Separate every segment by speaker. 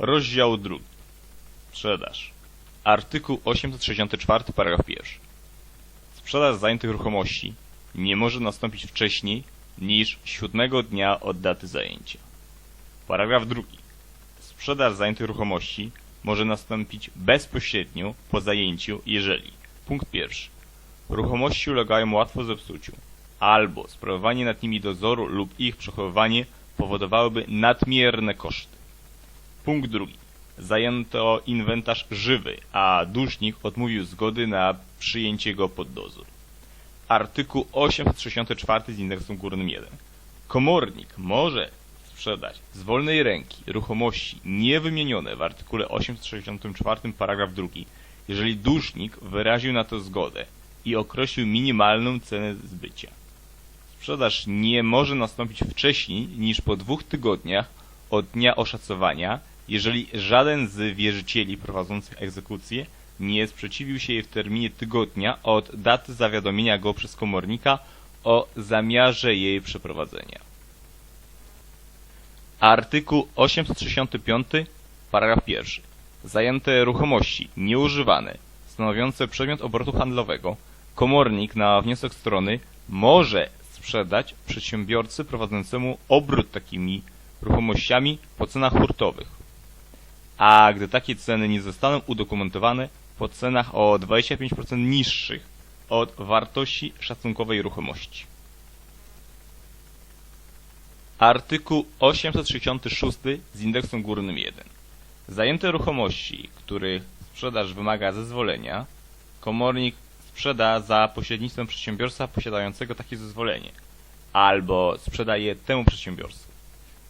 Speaker 1: Rozdział drugi. Sprzedaż. Artykuł 864, paragraf pierwszy. Sprzedaż zajętych ruchomości nie może nastąpić wcześniej niż siódmego dnia od daty zajęcia. Paragraf drugi. Sprzedaż zajętych ruchomości może nastąpić bezpośrednio po zajęciu, jeżeli punkt pierwszy. Ruchomości ulegają łatwo zepsuciu, albo sprawowanie nad nimi dozoru lub ich przechowywanie powodowałyby nadmierne koszty. Punkt drugi. Zajęto inwentarz żywy, a dłużnik odmówił zgody na przyjęcie go pod dozór. Artykuł 864 z indeksem górnym 1. Komornik może sprzedać z wolnej ręki ruchomości niewymienione w artykule 864 paragraf 2, jeżeli dłużnik wyraził na to zgodę i określił minimalną cenę zbycia. Sprzedaż nie może nastąpić wcześniej niż po dwóch tygodniach od dnia oszacowania, jeżeli żaden z wierzycieli prowadzących egzekucję nie sprzeciwił się jej w terminie tygodnia od daty zawiadomienia go przez komornika o zamiarze jej przeprowadzenia. Artykuł 865, paragraf 1. Zajęte ruchomości nieużywane, stanowiące przedmiot obrotu handlowego, komornik na wniosek strony może sprzedać przedsiębiorcy prowadzącemu obrót takimi ruchomościami po cenach hurtowych. A gdy takie ceny nie zostaną udokumentowane, po cenach o 25% niższych od wartości szacunkowej ruchomości. Artykuł 866 z indeksem górnym 1. Zajęte ruchomości, których sprzedaż wymaga zezwolenia, komornik sprzeda za pośrednictwem przedsiębiorstwa posiadającego takie zezwolenie, albo sprzedaje temu przedsiębiorstwu.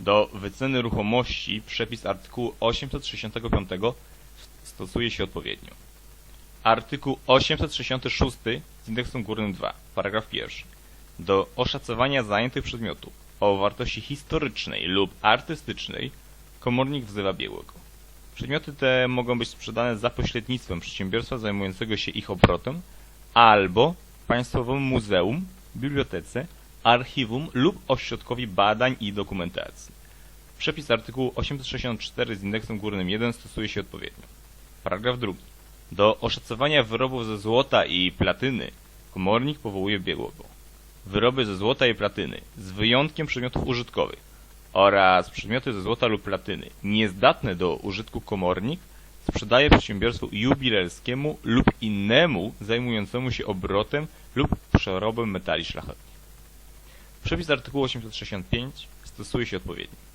Speaker 1: Do wyceny ruchomości przepis artykułu 865 stosuje się odpowiednio. Artykuł 866 z indeksem górnym 2, paragraf 1. Do oszacowania zajętych przedmiotów o wartości historycznej lub artystycznej komornik wzywa biegłego. Przedmioty te mogą być sprzedane za pośrednictwem przedsiębiorstwa zajmującego się ich obrotem albo Państwowemu Muzeum, Bibliotece, Archiwum lub Ośrodkowi Badań i Dokumentacji. Przepis artykułu 864 z indeksem górnym 1 stosuje się odpowiednio. Paragraf 2. Do oszacowania wyrobów ze złota i platyny komornik powołuje biegłego. Wyroby ze złota i platyny, z wyjątkiem przedmiotów użytkowych oraz przedmioty ze złota lub platyny niezdatne do użytku komornik sprzedaje przedsiębiorstwu jubilerskiemu lub innemu zajmującemu się obrotem lub przerobem metali szlachetnych. Przepis artykułu 865 stosuje się odpowiednio.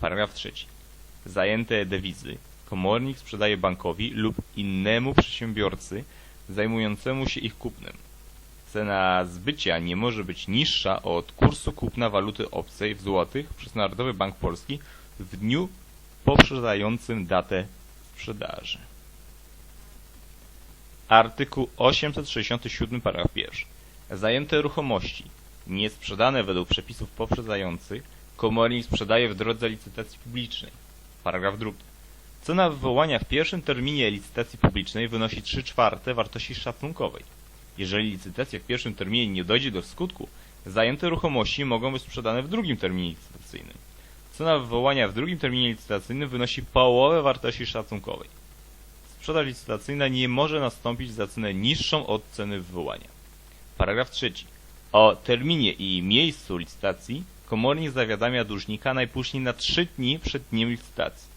Speaker 1: Paragraf 3. Zajęte dewizy komornik sprzedaje bankowi lub innemu przedsiębiorcy zajmującemu się ich kupnem. Cena zbycia nie może być niższa od kursu kupna waluty obcej w złotych przez Narodowy Bank Polski w dniu poprzedzającym datę sprzedaży. Artykuł 867 paragraf 1. Zajęte ruchomości niesprzedane według przepisów poprzedzających komornik sprzedaje w drodze licytacji publicznej. Paragraf 2. Cena wywołania w pierwszym terminie licytacji publicznej wynosi 3 czwarte wartości szacunkowej. Jeżeli licytacja w pierwszym terminie nie dojdzie do skutku, zajęte ruchomości mogą być sprzedane w drugim terminie licytacyjnym. Cena wywołania w drugim terminie licytacyjnym wynosi połowę wartości szacunkowej. Sprzedaż licytacyjna nie może nastąpić za cenę niższą od ceny wywołania. Paragraf 3. O terminie i miejscu licytacji komornik zawiadamia dłużnika najpóźniej na 3 dni przed dniem licytacji.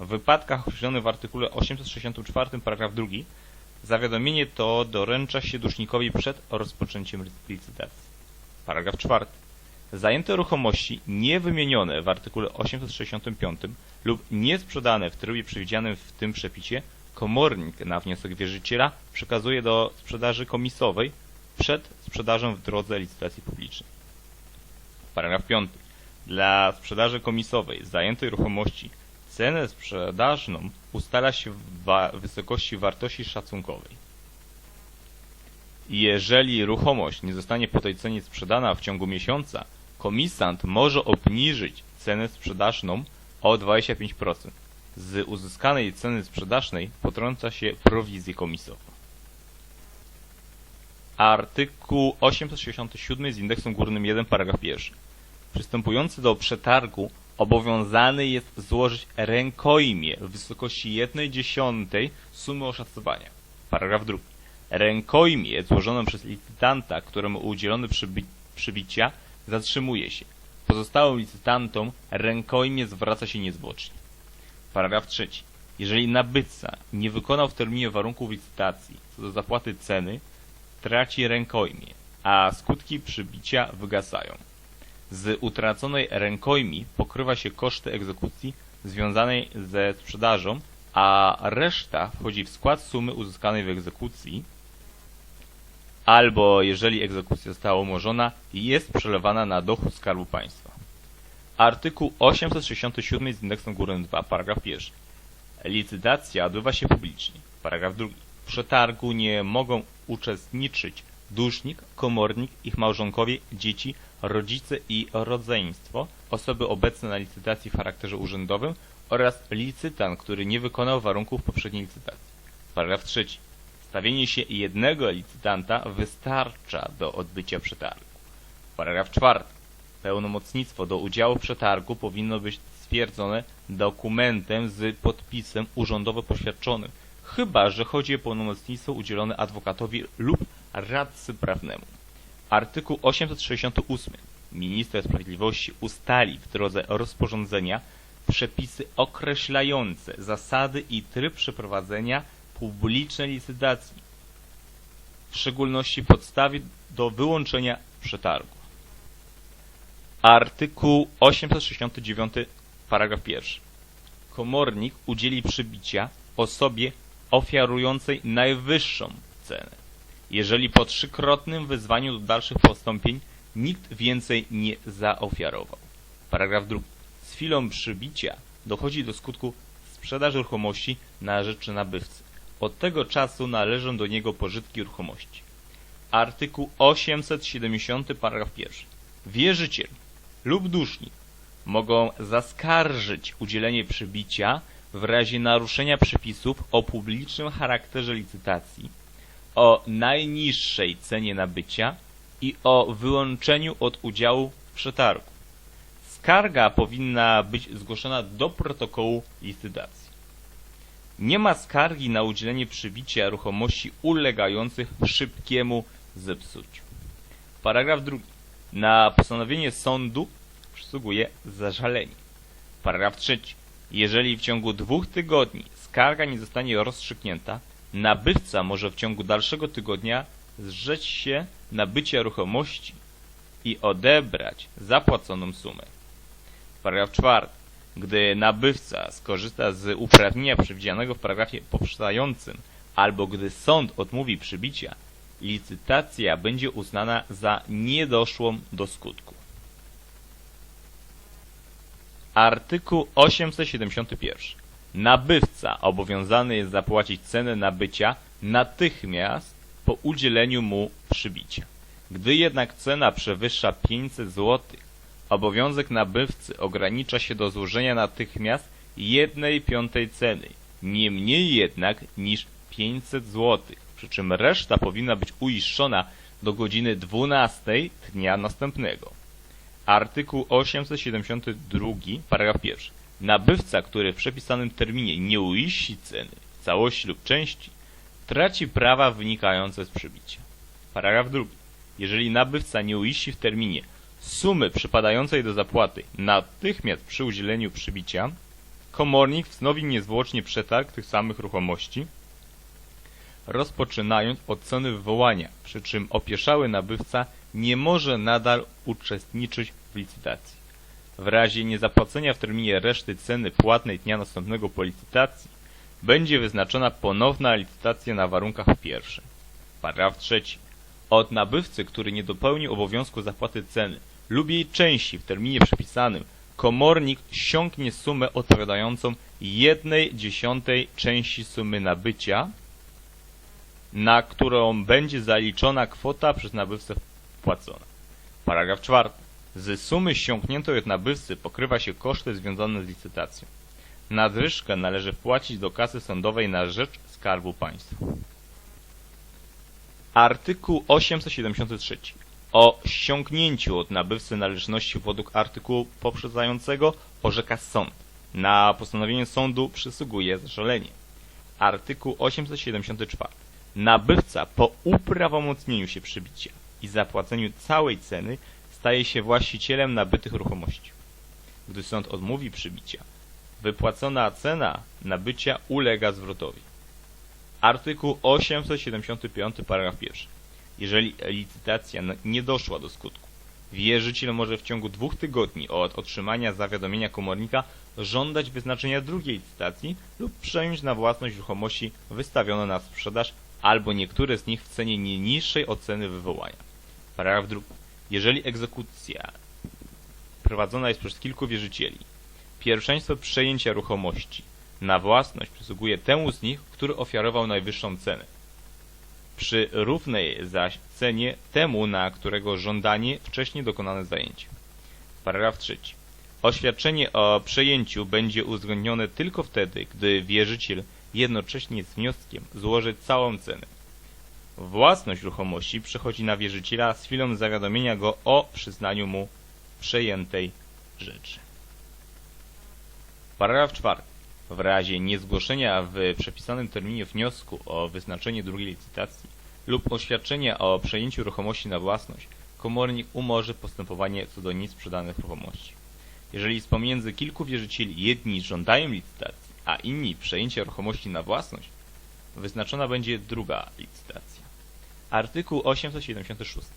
Speaker 1: W wypadkach określonych w artykule 864 paragraf 2 zawiadomienie to doręcza się dłużnikowi przed rozpoczęciem licytacji. Paragraf 4. Zajęte ruchomości niewymienione w artykule 865 lub niesprzedane w trybie przewidzianym w tym przepisie komornik na wniosek wierzyciela przekazuje do sprzedaży komisowej przed sprzedażą w drodze licytacji publicznej. Paragraf 5. Dla sprzedaży komisowej zajętej ruchomości cenę sprzedażną ustala się w wa wysokości wartości szacunkowej. Jeżeli ruchomość nie zostanie po tej cenie sprzedana w ciągu miesiąca, komisant może obniżyć cenę sprzedażną o 25%. Z uzyskanej ceny sprzedażnej potrąca się prowizję komisową. Artykuł 867 z indeksem górnym 1 paragraf 1. Przystępujący do przetargu obowiązany jest złożyć rękojmie w wysokości 1 dziesiątej sumy oszacowania. Paragraf drugi. Rękojmie złożone przez licytanta, któremu udzielone przybi przybicia, zatrzymuje się. Pozostałym licytantom rękojmie zwraca się niezwłocznie. Paragraf trzeci. Jeżeli nabywca nie wykonał w terminie warunków licytacji co do zapłaty ceny, traci rękojmie, a skutki przybicia wygasają. Z utraconej rękojmi pokrywa się koszty egzekucji związanej ze sprzedażą, a reszta wchodzi w skład sumy uzyskanej w egzekucji, albo jeżeli egzekucja została umorzona, jest przelewana na dochód Skarbu Państwa. Artykuł 867 z indeksem górnym 2, paragraf 1. Licytacja odbywa się publicznie. Paragraf 2. W przetargu nie mogą uczestniczyć dłużnik, komornik, ich małżonkowie, dzieci, rodzice i rodzeństwo, osoby obecne na licytacji w charakterze urzędowym oraz licytant, który nie wykonał warunków poprzedniej licytacji. Paragraf 3. Stawienie się jednego licytanta wystarcza do odbycia przetargu. Paragraf 4. Pełnomocnictwo do udziału w przetargu powinno być stwierdzone dokumentem z podpisem urzędowo poświadczonym, chyba że chodzi o pełnomocnictwo udzielone adwokatowi lub radcy prawnemu. Artykuł 868. Minister Sprawiedliwości ustali w drodze rozporządzenia przepisy określające zasady i tryb przeprowadzenia publicznej licytacji, w szczególności podstawy do wyłączenia przetargu. Artykuł 869 paragraf 1. Komornik udzieli przybicia osobie ofiarującej najwyższą cenę jeżeli po trzykrotnym wyzwaniu do dalszych postąpień nikt więcej nie zaofiarował. Paragraf 2. Z chwilą przybicia dochodzi do skutku sprzedaż ruchomości na rzecz nabywcy. Od tego czasu należą do niego pożytki ruchomości. Artykuł 870 paragraf 1. Wierzyciel lub dłużnik mogą zaskarżyć udzielenie przybicia w razie naruszenia przepisów o publicznym charakterze licytacji o najniższej cenie nabycia i o wyłączeniu od udziału w przetargu. Skarga powinna być zgłoszona do protokołu licytacji. Nie ma skargi na udzielenie przybicia ruchomości ulegających szybkiemu zepsuciu. Paragraf drugi. Na postanowienie sądu przysługuje zażalenie. Paragraf trzeci. Jeżeli w ciągu dwóch tygodni skarga nie zostanie rozstrzygnięta, Nabywca może w ciągu dalszego tygodnia zrzec się nabycia ruchomości i odebrać zapłaconą sumę. Paragraf 4. Gdy nabywca skorzysta z uprawnienia przewidzianego w paragrafie poprzedzającym albo gdy sąd odmówi przybicia, licytacja będzie uznana za niedoszłą do skutku. Artykuł 871 Nabywca obowiązany jest zapłacić cenę nabycia natychmiast po udzieleniu mu przybicia. Gdy jednak cena przewyższa 500 zł, obowiązek nabywcy ogranicza się do złożenia natychmiast 1 piątej ceny, nie mniej jednak niż 500 zł, przy czym reszta powinna być uiszczona do godziny 12 dnia następnego. Artykuł 872, paragraf 1. Nabywca, który w przepisanym terminie nie uiści ceny całości lub części, traci prawa wynikające z przybicia. Paragraf drugi. Jeżeli nabywca nie uiści w terminie sumy przypadającej do zapłaty natychmiast przy udzieleniu przybicia, komornik wznowi niezwłocznie przetarg tych samych ruchomości, rozpoczynając od ceny wywołania, przy czym opieszały nabywca nie może nadal uczestniczyć w licytacji. W razie niezapłacenia w terminie reszty ceny płatnej dnia następnego po licytacji będzie wyznaczona ponowna licytacja na warunkach pierwszych. Paragraf trzeci. Od nabywcy, który nie dopełnił obowiązku zapłaty ceny lub jej części w terminie przypisanym, komornik ściągnie sumę odpowiadającą jednej dziesiątej części sumy nabycia, na którą będzie zaliczona kwota przez nabywcę Paragraf czwarty. Z sumy ściągniętej od nabywcy pokrywa się koszty związane z licytacją. Nadwyżkę należy wpłacić do kasy sądowej na rzecz Skarbu Państwa. Artykuł 873. O ściągnięciu od nabywcy należności według artykułu poprzedzającego orzeka sąd. Na postanowienie sądu przysługuje zażalenie. Artykuł 874. Nabywca po uprawomocnieniu się przybicia i zapłaceniu całej ceny staje się właścicielem nabytych ruchomości. Gdy sąd odmówi przybicia, wypłacona cena nabycia ulega zwrotowi. Artykuł 875 paragraf 1. Jeżeli licytacja nie doszła do skutku, wierzyciel może w ciągu dwóch tygodni od otrzymania zawiadomienia komornika żądać wyznaczenia drugiej licytacji lub przejąć na własność ruchomości wystawione na sprzedaż albo niektóre z nich w cenie nie niższej od ceny wywołania. Paragraf 2. Jeżeli egzekucja prowadzona jest przez kilku wierzycieli, pierwszeństwo przejęcia ruchomości na własność przysługuje temu z nich, który ofiarował najwyższą cenę. Przy równej zaś cenie temu, na którego żądanie wcześniej dokonane zajęcie. Paragraf 3. Oświadczenie o przejęciu będzie uwzględnione tylko wtedy, gdy wierzyciel jednocześnie z wnioskiem złoży całą cenę. Własność ruchomości przechodzi na wierzyciela z chwilą zawiadomienia go o przyznaniu mu przejętej rzeczy. Paragraf 4. W razie niezgłoszenia w przepisanym terminie wniosku o wyznaczenie drugiej licytacji lub oświadczenia o przejęciu ruchomości na własność, komornik umorzy postępowanie co do niesprzedanych ruchomości. Jeżeli z pomiędzy kilku wierzycieli jedni żądają licytacji, a inni przejęcia ruchomości na własność, wyznaczona będzie druga licytacja. Artykuł 876.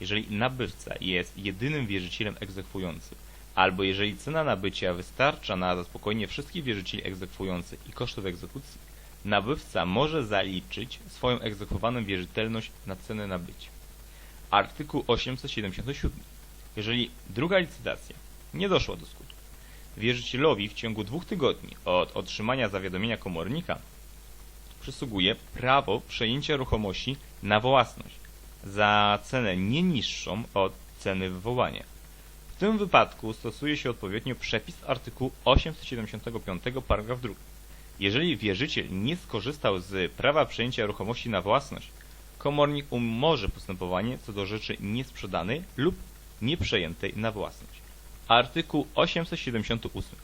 Speaker 1: Jeżeli nabywca jest jedynym wierzycielem egzekwującym, albo jeżeli cena nabycia wystarcza na zaspokojenie wszystkich wierzycieli egzekwujących i kosztów egzekucji, nabywca może zaliczyć swoją egzekwowaną wierzytelność na cenę nabycia. Artykuł 877. Jeżeli druga licytacja nie doszła do skutku, wierzycielowi w ciągu dwóch tygodni od otrzymania zawiadomienia komornika przysługuje prawo przejęcia ruchomości na własność za cenę nie niższą od ceny wywołania. W tym wypadku stosuje się odpowiednio przepis artykułu 875 paragraf 2. Jeżeli wierzyciel nie skorzystał z prawa przejęcia ruchomości na własność, komornik umorzy postępowanie co do rzeczy niesprzedanej lub nieprzejętej na własność. Artykuł 878.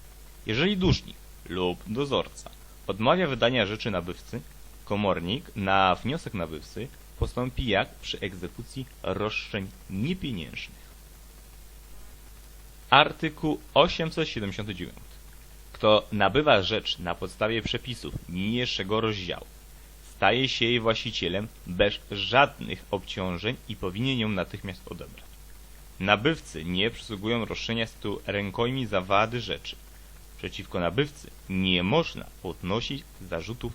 Speaker 1: Jeżeli dłużnik lub dozorca odmawia wydania rzeczy nabywcy, komornik na wniosek nabywcy postąpi jak przy egzekucji roszczeń niepieniężnych. Artykuł 879. Kto nabywa rzecz na podstawie przepisów niniejszego rozdziału, staje się jej właścicielem bez żadnych obciążeń i powinien ją natychmiast odebrać. Nabywcy nie przysługują roszczenia z tytułu rękojmi za wady rzeczy. Przeciwko nabywcy nie można podnosić zarzutów